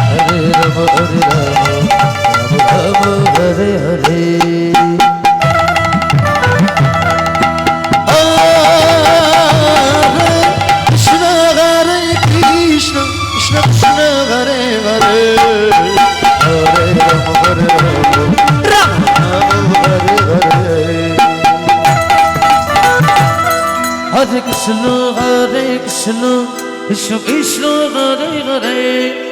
Hare Ram Hare Ram Ram Ram Hare Hare Hare Krishna Hare Krishna Krishna Krishna Hare Hare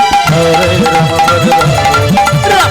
Hare Ram Hare Ram